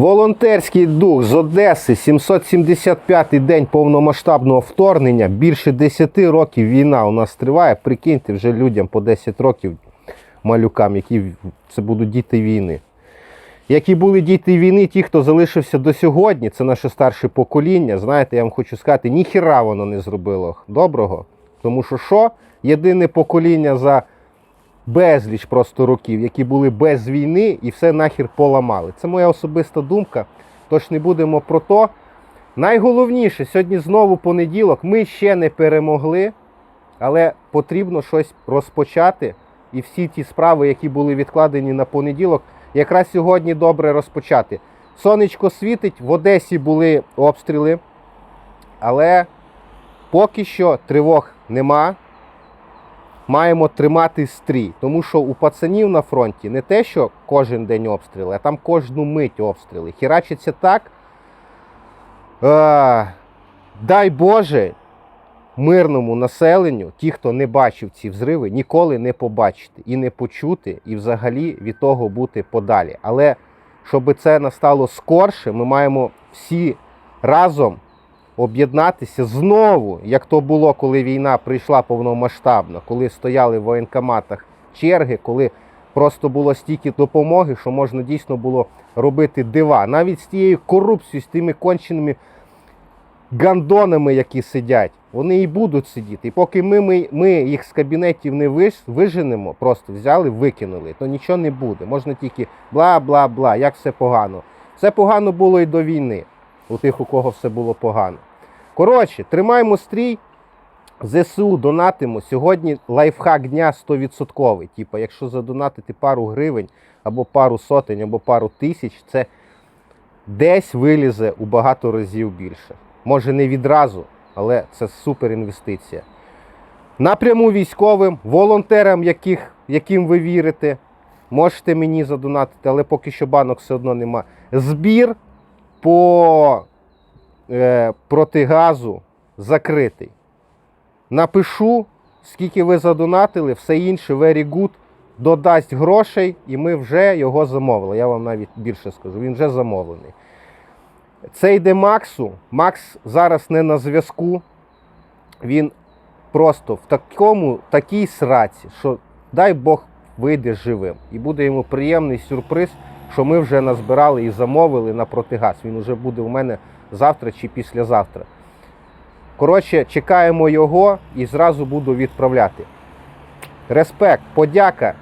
Волонтерський дух з Одеси, 775-й день повномасштабного вторгнення. Більше 10 років війна у нас триває. Прикиньте, вже людям по 10 років малюкам, які це будуть діти війни. Які були діти війни, ті, хто залишився до сьогодні, це наше старше покоління. Знаєте, я вам хочу сказати, ніхіра воно не зробило доброго. Тому що що? Єдине покоління за безліч просто років, які були без війни і все нахер поламали. Це моя особиста думка. Тож не будемо про то. Найголовніше, сьогодні знову понеділок. Ми ще не перемогли, але потрібно щось розпочати. І всі ті справи, які були відкладені на понеділок, якраз сьогодні добре розпочати. Сонечко світить, в Одесі були обстріли, але поки що тривог нема маємо тримати стрій. Тому що у пацанів на фронті не те, що кожен день обстріли, а там кожну мить обстріли. Хірачиться так. Е, дай Боже мирному населенню, ті, хто не бачив ці взриви, ніколи не побачити і не почути, і взагалі від того бути подалі. Але щоб це настало скорше, ми маємо всі разом об'єднатися знову, як то було, коли війна прийшла повномасштабно, коли стояли в воєнкоматах черги, коли просто було стільки допомоги, що можна дійсно було робити дива. Навіть з тією корупцією, з тими конченими гандонами, які сидять, вони і будуть сидіти. І поки ми, ми, ми їх з кабінетів не виж, виженемо, просто взяли, викинули, то нічого не буде. Можна тільки бла-бла-бла, як все погано. Все погано було і до війни, у тих, у кого все було погано. Коротше, тримаємо стрій. ЗСУ донатимо. Сьогодні лайфхак дня 100%. Типа, якщо задонатити пару гривень, або пару сотень, або пару тисяч, це десь вилізе у багато разів більше. Може не відразу, але це супер інвестиція. Напряму військовим, волонтерам, яких, яким ви вірите, можете мені задонатити, але поки що банок все одно нема. Збір по е, протигазу закритий. Напишу, скільки ви задонатили, все інше, very good, додасть грошей, і ми вже його замовили. Я вам навіть більше скажу, він вже замовлений. Це йде Максу. Макс зараз не на зв'язку. Він просто в такому, такій сраці, що дай Бог вийде живим. І буде йому приємний сюрприз, що ми вже назбирали і замовили на протигаз. Він вже буде у мене завтра чи післязавтра. Коротше, чекаємо його і зразу буду відправляти. Респект, подяка